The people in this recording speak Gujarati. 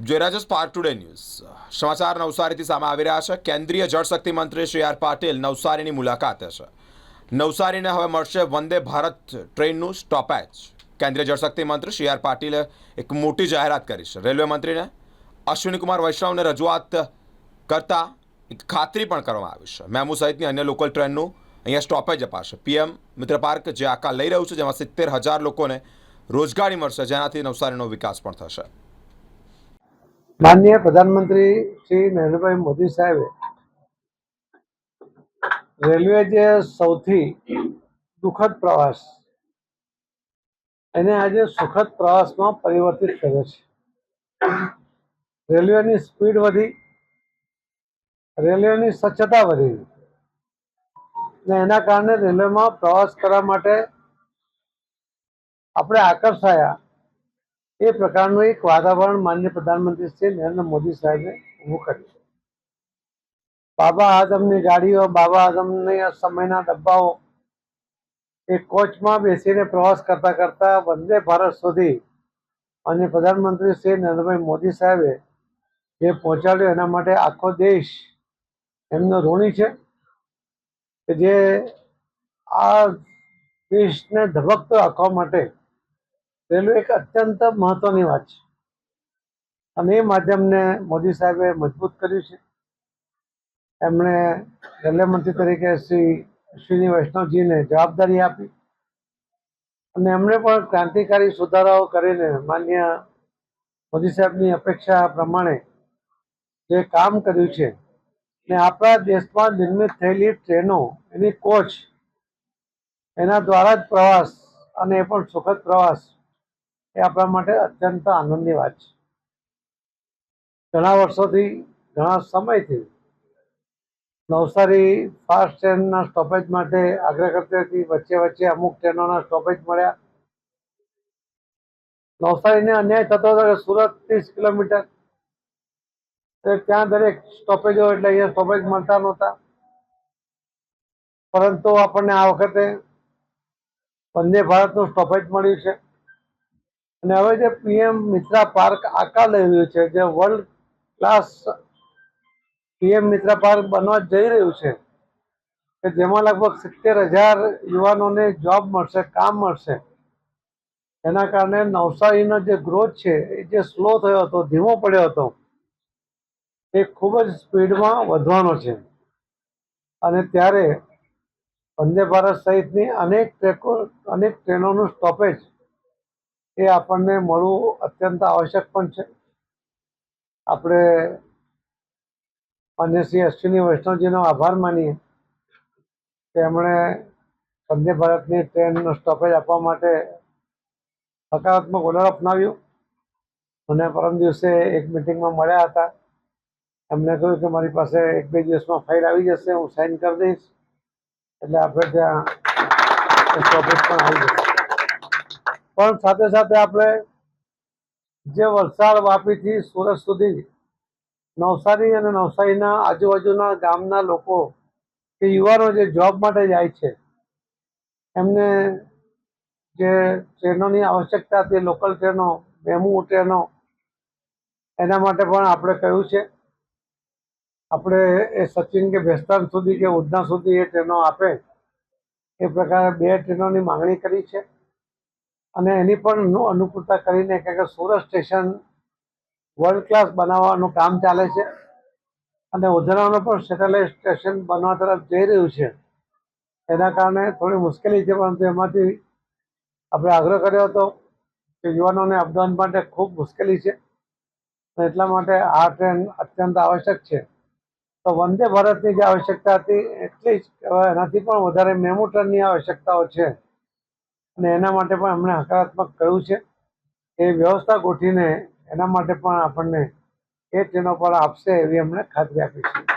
જોઈ રહ્યા છો સ્પાર્ક ટુડે ન્યૂઝ સમાચાર નવસારીથી સામે આવી રહ્યા છે. કેન્દ્રીય જળશક્તિ મંત્રી શ્રી આર પાટીલ નવસારીની મુલાકાતે છે. નવસારીને હવે મળશે વંદે ભારત ટ્રેનનું સ્ટોપેજ. કેન્દ્રીય જળશક્તિ મંત્રી શ્રી આર પાટીલે એક મોટી જાહેરાત કરી છે. રેલવે મંત્રીને અશ્વિનીકુમાર વૈષ્ણવને રજૂઆત કરતા એક ખાતરી પણ કરવામાં આવી છે. મેમુ સહિતની અન્ય લોકલ ટ્રેનનું અહીંયા સ્ટોપેજ અપાશે. પીએમ મિત્ર પાર્ક જે આકાર લઈ રહ્યું છે, જેમાં સિત્તેર હજાર લોકોને રોજગારી મળશે, જેનાથી નવસારીનો વિકાસ પણ થશે. માનનીય પ્રધાનમંત્રી શ્રી નરેન્દ્રભાઈ મોદી સાહેબે રેલવે જે સૌથી દુઃખદ પ્રવાસ, એને આજે સુખદ પ્રવાસમાં પરિવર્તિત કર્યો છે. રેલવેની સ્પીડ વધી, રેલવેની સ્વચ્છતા વધી ને એના કારણે રેલવેમાં પ્રવાસ કરવા માટે આપણે આકર્ષાયા. એ પ્રકારનું એક વાતાવરણ માન્ય પ્રધાનમંત્રી શ્રી નરેન્દ્ર મોદી સાહેબે ઊભું કર્યું છે. બાબા આઝમની ગાડીઓ, બાબા આઝમની સમયના ડબ્બાઓ, એ કોચમાં બેસીને પ્રવાસ કરતા કરતા વંદે ભારત સુધી અને પ્રધાનમંત્રી શ્રી નરેન્દ્રભાઈ મોદી સાહેબે જે પહોંચાડ્યો એના માટે આખો દેશ એમનો ઋણી છે કે જે આ દેશને ધબકતો રાખવા માટે રેલવે એક અત્યંત મહત્વની વાત છે. અને એ માધ્યમને મોદી સાહેબે મજબૂત કર્યું છે. એમણે રેલવે મંત્રી તરીકે શ્રી અશ્વિની વૈષ્ણવજીને જવાબદારી આપી. અને એમણે પણ ક્રાંતિકારી સુધારાઓ કરીને માન્ય મોદી સાહેબની અપેક્ષા પ્રમાણે જે કામ કર્યું છે ને આપણા દેશમાં નિર્મિત થયેલી ટ્રેનો, એની કોચ, એના દ્વારા જ પ્રવાસ અને એ પણ સુખદ પ્રવાસ એ આપણા માટે અત્યંત આનંદની વાત છે. ઘણા વર્ષોથી, ઘણા સમયથી નવસારી ફાસ્ટ ટ્રેનના સ્ટોપેજ માટે આગ્રહ કરતી હતી. વચ્ચે વચ્ચે અમુક ટ્રેનોના સ્ટોપેજ મળ્યા. નવસારીને અન્યાય થતો હતો કે સુરત ત્રીસ કિલોમીટર. ત્યાં દરેક સ્ટોપેજો એટલે અહીંયા સ્ટોપેજ મળતા નહોતા. પરંતુ આપણને આ વખતે વંદે ભારતનું સ્ટોપેજ મળ્યું છે. અને હવે જે પીએમ મિત્રા પાર્ક આકાર લઈ રહ્યું છે, જે world class PM Mitra park બનવા જઈ રહ્યું છે, કે જેમાં લગભગ સિત્તેર હજાર યુવાનોને જોબ મળશે, કામ મળશે. એના કારણે નવસારીનો જે ગ્રોથ છે, એ જે સ્લો થયો હતો, ધીમો પડ્યો હતો, એ ખૂબ જ સ્પીડમાં વધવાનો છે. અને ત્યારે વંદે ભારત સહિતની અનેક ટ્રેકો, અનેક ટ્રેનોનું સ્ટોપેજ એ આપણને મળવું અત્યંત આવશ્યક પણ છે. આપણે માન્ય શ્રી અશ્વિની વૈષ્ણવજીનો આભાર માનીએ. કે એમણે વંદે ભારતની ટ્રેનનો સ્ટોપેજ આપવા માટે હકારાત્મક ઓર્ડર અપનાવ્યો અને પરમ દિવસે એક મિટિંગમાં મળ્યા હતા. એમણે કહ્યું કે મારી પાસે એક બે દિવસમાં ફાઇલ આવી જશે, હું સાઇન કરી દઈશ. એટલે આપણે ત્યાં સ્ટોપેજ પણ આવી જશે. પણ સાથે સાથે આપણે જે વલસાડ વાપીથી સુરત સુધી નવસારી અને નવસારીના આજુબાજુના ગામના લોકો કે યુવાનો જે જોબ માટે જાય છે, એમને જે ટ્રેનોની આવશ્યકતા હતી, લોકલ ટ્રેનો, મેમુ ટ્રેનો, એના માટે પણ આપણે કહ્યું છે. આપણે એ સચિન કે ભેસ્તાન સુધી કે ઉધના સુધી એ ટ્રેનો આપે. એ પ્રકારે બે ટ્રેનોની માંગણી કરી છે. અને એની પણ અનુકૂળતા કરીને કે સુરત સ્ટેશન વર્લ્ડ ક્લાસ બનાવવાનું કામ ચાલે છે. અને ઉધનાનું પણ સેટેલાઇટ સ્ટેશન બનવા તરફ જઈ રહ્યું છે. એના કારણે થોડી મુશ્કેલી છે, પરંતુ એમાંથી આપણે આગ્રહ કર્યો હતો કે યુવાનોને અપડાઉન માટે ખૂબ મુશ્કેલી છે. એટલા માટે આ ટ્રેન અત્યંત આવશ્યક છે. તો વંદે ભારતની જે આવશ્યકતા હતી, એટલી જ, એનાથી પણ વધારે મેમુ ટ્રેનની આવશ્યકતાઓ છે. અને એના માટે પણ એમણે હકારાત્મક કહ્યું છે એ વ્યવસ્થા ગોઠવીને એના માટે પણ આપણને એ તેનો પર આપશે એવી એમણે ખાતરી આપી છે.